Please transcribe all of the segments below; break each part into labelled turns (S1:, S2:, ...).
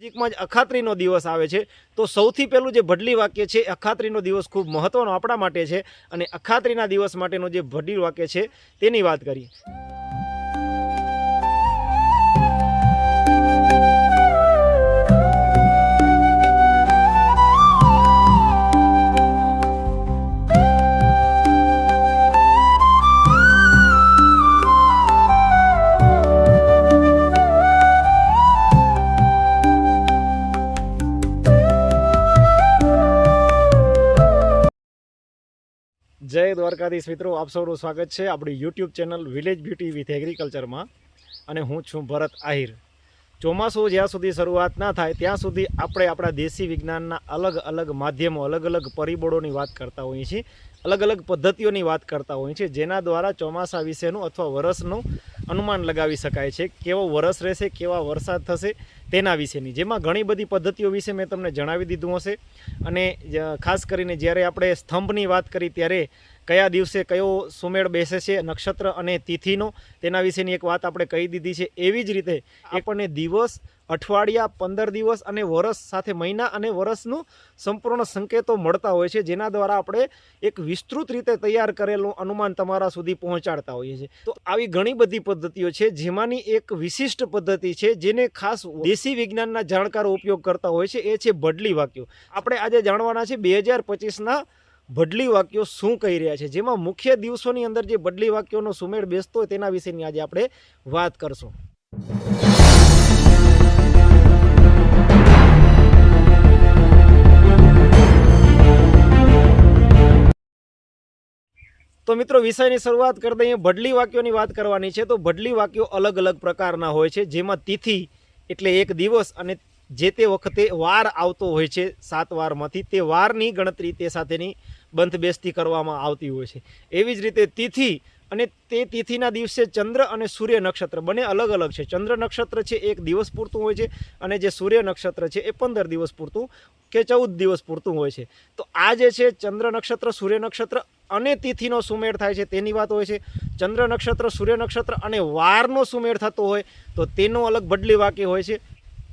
S1: નજીકમાં જ અખાત્રીનો દિવસ આવે છે. તો સૌથી પહેલું જે ભડલી વાક્ય છે અખાત્રીનો દિવસ ખૂબ મહત્વનો આપણા માટે છે અને અખાત્રીના દિવસ માટેનો જે ભડલી વાક્ય છે, તેની વાત કરીએ. જય દ્વારકાધીશ મિત્રો, આપ સૌનું સ્વાગત છે આપણી YouTube channel village beauty with એગ્રીકલ્ચરમાં અને હું છું ભરત આહિર. ચોમાસું જ્યાં સુધી શરૂઆત ના થાય, ત્યાં સુધી આપણે આપણા દેશી વિજ્ઞાનના અલગ અલગ માધ્યમો, અલગ અલગ પરિબળોની વાત કરતા હોઈએ છીએ, અલગ અલગ પદ્ધતિઓની વાત કરતા હોઈએ છીએ, જેના દ્વારા ચોમાસા વિશેનું અથવા વરસનું અનુમાન લગાવી શકાય છે કેવો વરસ રહેશે, કેવા વરસાદ થશે તેના વિશેની. જેમાં ઘણી બધી પદ્ધતિઓ વિશે મેં તમને જણાવી દીધું હશે. અને ખાસ કરીને જ્યારે આપણે સ્તંભની વાત કરી ત્યારે કયા દિવસે કયો સુમેળ બેસે છે નક્ષત્ર અને તિથિનો તેના વિશેની એક વાત આપણે કહી દીધી છે. એવી જ રીતે આપણને દિવસ અઠવાડિયા પંદર દિવસ અને વરસ સાથે મહિના અને વરસનું સંપૂર્ણ સંકેતો મળતા હોય છે જેના દ્વારા આપણે એક વિસ્તૃત રીતે તૈયાર કરેલું અનુમાન તમારા સુધી પહોંચાડતા હોઈએ છીએ. તો આવી ઘણી બધી પદ્ધતિઓ છે જેમાંની એક વિશિષ્ટ પદ્ધતિ છે જેને ખાસ દેશી વિજ્ઞાનના જાણકારો ઉપયોગ કરતા હોય છે એ છે બદલી વાક્યો. આપણે આજે જાણવાના છે બે હજાર પચીસના બદલી વાક્યો શું કહી રહ્યા છે? જેમાં મુખ્ય દિવસોની અંદર જે બદલી વાક્યોનો સુમેળ બેસતો હોય તેના વિશેની આજે આપણે વાત કરશું. તો મિત્રો, વિષયની શરૂઆત કરી દઈએ. બદલી વાક્યોની વાત કરવાની છે તો બદલી વાક્યો અલગ અલગ પ્રકારના હોય છે. જેમાં તિથિ એટલે એક દિવસ અને જે તે વખતે વાર આવતો હોય છે, સાત વારમાંથી તે વારની ગણતરી તે સાથેની બંધ બેસતી કરવામાં આવતી હોય છે. એવી જ રીતે તિથિ અને તે તિથિના દિવસે ચંદ્ર અને સૂર્ય નક્ષત્ર બંને અલગ અલગ છે. ચંદ્ર નક્ષત્ર છે એક દિવસ પૂરતું હોય છે અને જે સૂર્ય નક્ષત્ર છે એ પંદર દિવસ પૂરતું કે ચૌદ દિવસ પૂરતું હોય છે. તો આ જે છે ચંદ્ર નક્ષત્ર, સૂર્ય નક્ષત્ર અને તિથિનો સુમેળ થાય છે તેની વાત હોય છે. ચંદ્ર નક્ષત્ર, સૂર્ય નક્ષત્ર અને વારનો સુમેળ થતો હોય તો તેનો અલગ બદલી વાક્ય હોય છે.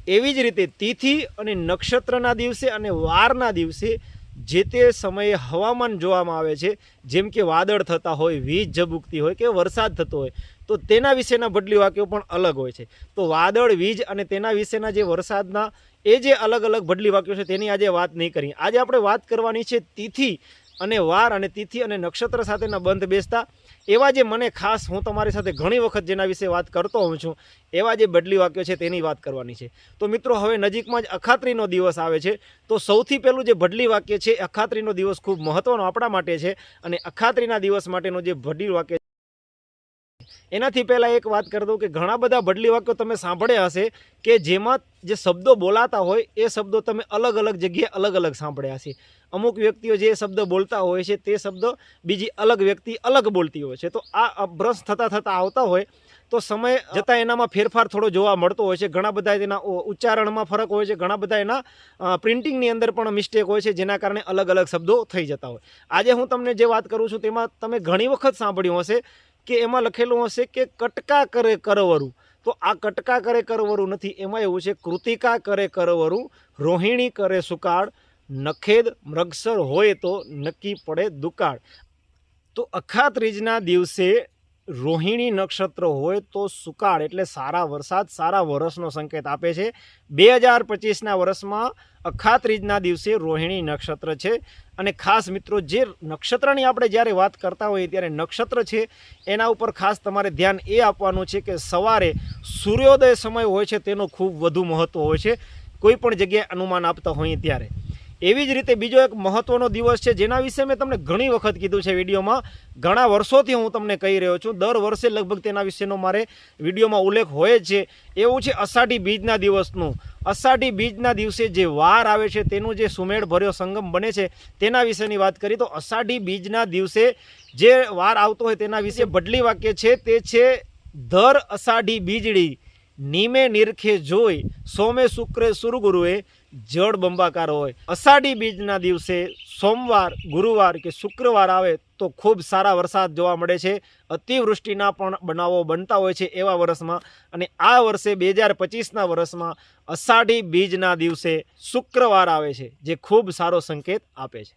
S1: એવી જ રીતે તિથિ અને નક્ષત્રના દિવસે અને વારના દિવસે જે તે સમયે હવામાન જોવામાં આવે છે, જેમ કે વાદળ થતા હોય, વીજ ઝબૂકતી હોય કે વરસાદ થતો હોય, તો તેના વિશેના બદલી વાક્યો પણ અલગ હોય છે. તો વાદળ, વીજ અને તેના વિશેના જે વરસાદના એ જે અલગ અલગ બદલી વાક્યો છે, તેની આજે વાત નહીં કરી આજે આપણે વાત કરવાની છે તિથિ અને વાર અને તિથિ અને નક્ષત્ર સાથેના બંધ બેસતા, એવા જે મને ખાસ હું તમારી સાથે ઘણી વખત જેના વિશે વાત કરતો હોઉં છું, એવા જે બદલી વાક્યો છે તેની વાત કરવાની છે. તો મિત્રો, હવે નજીકમાં જ અખાત્રીનો દિવસ આવે છે, તો સૌથી પહેલું જે બદલી વાક્ય છે, અખાત્રીનો દિવસ ખૂબ મહત્વનો આપણા માટે છે, અને અખાત્રીના દિવસ માટેનું જે બદલી વાક્ય એનાથી પહેલાં એક વાત કરી દઉં કે ઘણા બધા બદલી વાક્યો તમે સાંભળ્યા હશે કે જેમાં જે શબ્દો બોલાતા હોય, એ શબ્દો તમે અલગ અલગ જગ્યાએ અલગ અલગ સાંભળ્યા હશે. અમુક વ્યક્તિઓ જે શબ્દ બોલતા હોય છે, તે શબ્દ બીજી અલગ વ્યક્તિ અલગ બોલતી હોય છે. તો આ અભ્રંશ થતાં થતાં આવતા હોય, તો સમય જતાં એનામાં ફેરફાર થોડો જોવા મળતો હોય છે. ઘણા બધા તેના ઉચ્ચારણમાં ફરક હોય છે. ઘણા બધા એના પ્રિન્ટિંગની અંદર પણ મિસ્ટેક હોય છે, જેના કારણે અલગ અલગ શબ્દો થઈ જતા હોય. આજે હું તમને જે વાત કરું છું, તેમાં તમે ઘણી વખત સાંભળ્યું હશે કે એમાં લખેલું હશે કે કટકા કરે કરવરું. તો આ કટકા કરે કરવરું નથી. એમાં એવું છે, કૃતિકા કરે કરવરું, રોહિણી કરે સુકાળ નખેદ મૃગસર હોય તો નક્કી પડે દુકાળ. તો અખા ત્રીજના દિવસે રોહિણી નક્ષત્ર હોય તો સુકાળ, એટલે સારા વરસાદ, સારા વરસનો સંકેત આપે છે. બે હજાર પચીસના વર્ષમાં અખા ત્રીજના દિવસે રોહિણી નક્ષત્ર છે. અને ખાસ મિત્રો, જે નક્ષત્રની આપણે જ્યારે વાત કરતા હોઈએ ત્યારે નક્ષત્ર છે, એના ઉપર ખાસ તમારે ધ્યાન એ આપવાનું છે કે સવારે સૂર્યોદય સમય હોય છે, તેનો ખૂબ વધુ મહત્ત્વ હોય છે. કોઈ પણ જગ્યાએ અનુમાન આપતા હોઈએ ત્યારે. એવી જ રીતે બીજો એક મહત્વનો દિવસ છે, જેના વિશે મેં તમને ઘણી વખત કીધું છે વિડીયોમાં. ઘણા વર્ષોથી હું તમને કહી રહ્યો છું, દર વર્ષે લગભગ તેના વિશેનો મારે વિડીયોમાં ઉલ્લેખ હોય છે. એવું છે અષાઢી બીજના દિવસનું. અષાઢી બીજના દિવસે જે વાર આવે છે, તેનું જે સુમેળ ભર્યો સંગમ બને છે, તેના વિશેની વાત કરી તો અષાઢી બીજના દિવસે જે વાર આવતો હોય તેના વિશે બદલી વાક્ય છે, તે છે ધર અષાઢી બીજડી. નીમે નિરખે જોઈ સોમે શુક્રે સુરગુરુએ જળ બંબાકાર હોય. અષાઢી બીજના દિવસે સોમવાર, ગુરુવાર કે શુક્રવાર આવે તો ખૂબ સારા વરસાદ જોવા મળે છે. અતિવૃષ્ટિના પણ બનાવો બનતા હોય છે એવા વર્ષમાં અને આ વર્ષે બે હજાર પચીસના વર્ષમાં અષાઢી બીજના દિવસે શુક્રવાર આવે છે જે ખૂબ સારો સંકેત આપે છે.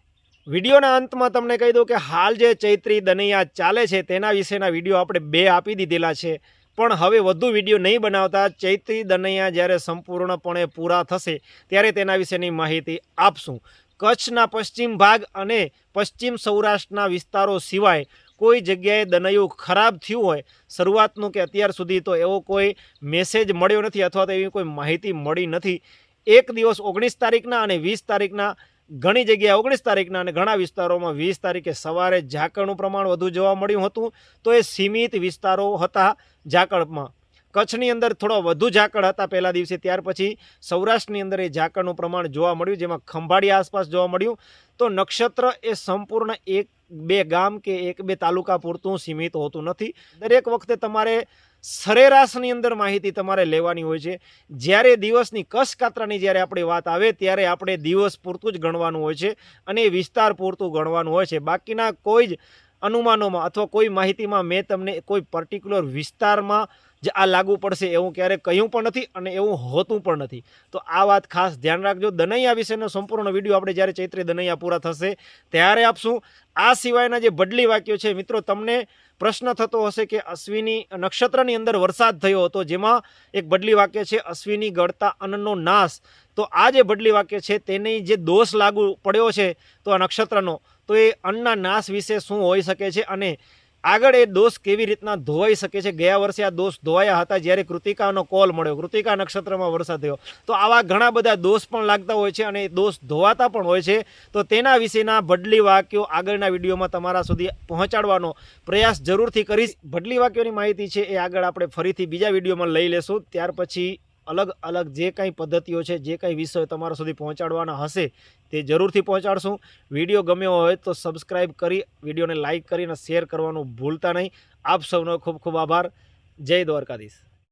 S1: વિડીયોના અંતમાં તમને કહી દઉં કે હાલ જે ચૈત્રી દનૈયા ચાલે છે તેના વિશેના વીડિયો આપણે બે આપી દીધેલા છે. પણ હવે વધુ વીડિયો નહીં બનાવતા ચૈત્રી દનૈયા જ્યારે સંપૂર્ણપણે પૂરા થશે, ત્યારે તેના વિશેની માહિતી આપશું. કચ્છના પશ્ચિમ ભાગ અને પશ્ચિમ સૌરાષ્ટ્રના વિસ્તારો સિવાય કોઈ જગ્યાએ દનૈયું ખરાબ થયું હોય, શરૂઆતનું કે અત્યાર સુધી તો એવો કોઈ મેસેજ મળ્યો નથી અથવા તો એવી કોઈ માહિતી મળી નથી. એક દિવસ ઓગણીસ તારીખના અને વીસ તારીખના ઘણી જગ્યાએ ઓગણીસ તારીખના અને ઘણા વિસ્તારોમાં વીસ તારીખે સવારે ઝાકળનું પ્રમાણ વધુ જોવા મળ્યું હતું, તો એ સીમિત વિસ્તારો હતા ઝાકળમાં. કચ્છની અંદર થોડો વધુ ઝાકળ હતા પહેલા દિવસે, ત્યાર પછી સૌરાષ્ટ્રની અંદર એ ઝાકળનું પ્રમાણ જોવા મળ્યું, જેમાં ખંભાળી આસપાસ જોવા મળ્યું. તો નક્ષત્ર એ સંપૂર્ણ એક બે ગામ કે એક બે તાલુકા પૂરતું સીમિત હોતું નથી. દરેક વખતે તમારે સરેરાશની અંદર માહિતી તમારે લેવાની હોય છે. જ્યારે દિવસની કસકાતરાની જ્યારે આપણી વાત આવે ત્યારે આપણે દિવસ પૂરતું જ ગણવાનું હોય છે અને વિસ્તાર પૂરતું ગણવાનું હોય છે. બાકીના કોઈ જ અનુમાનોમાં અથવા કોઈ માહિતીમાં મેં તમને કોઈ પર્ટિક્યુલર વિસ્તારમાં જ આ લાગુ પડશે એવું ક્યારેય કહ્યું પણ નથી અને એવું હોતું પણ નથી. તો આ વાત ખાસ ધ્યાન રાખજો. દનૈયા વિશેનો સંપૂર્ણ વીડિયો આપણે જ્યારે ચૈત્રી દનૈયા પૂરા થશે ત્યારે આપશું. આ સિવાયના જે બદલી વાક્યો છે, મિત્રો, તમને પ્રશ્ન થતો હશે કે અશ્વિની નક્ષત્રની અંદર વરસાદ થયો હતો, જેમાં એક બદલી વાક્ય છે, અશ્વિની ગળતા અન્નનો નાશ. તો આ જે બદલી વાક્ય છે, તેની જે દોષ લાગુ પડ્યો છે, તો આ નક્ષત્રનો. તો એ અન્નના નાશ વિશે શું હોઈ શકે છે અને આગળ એ દોષ કેવી રીતના ધોવાઈ શકે છે? ગયા વર્ષે આ દોષ ધોવાયા હતા જ્યારે કૃતિકાનો કોલ મળ્યો. કૃતિકા નક્ષત્રમાં વરસાદ થયો. તો આવા ઘણા બધા દોષ પણ લાગતા હોય છે અને એ દોષ ધોવાતા પણ હોય છે. તો તેના વિશેના ભડલી વાક્યો આગળના વિડીયોમાં તમારા સુધી પહોંચાડવાનો પ્રયાસ જરૂરથી કરીશ. ભડલી વાક્યોની માહિતી છે એ આગળ આપણે ફરીથી બીજા વિડીયોમાં લઈ લેશું. ત્યાર પછી અલગ અલગ જે કાંઈ પદ્ધતિઓ છે, જે કાંઈ વિષયો તમારા સુધી પહોંચાડવાના હશે, તે જરૂરથી પહોંચાડશું. વીડિયો ગમ્યો હોય તો સબસ્ક્રાઈબ કરી, વિડીયોને લાઇક કરીને શેર કરવાનું ભૂલતા નહીં. આપ સૌનો ખૂબ ખૂબ આભાર. જય દ્વારકાધીશ.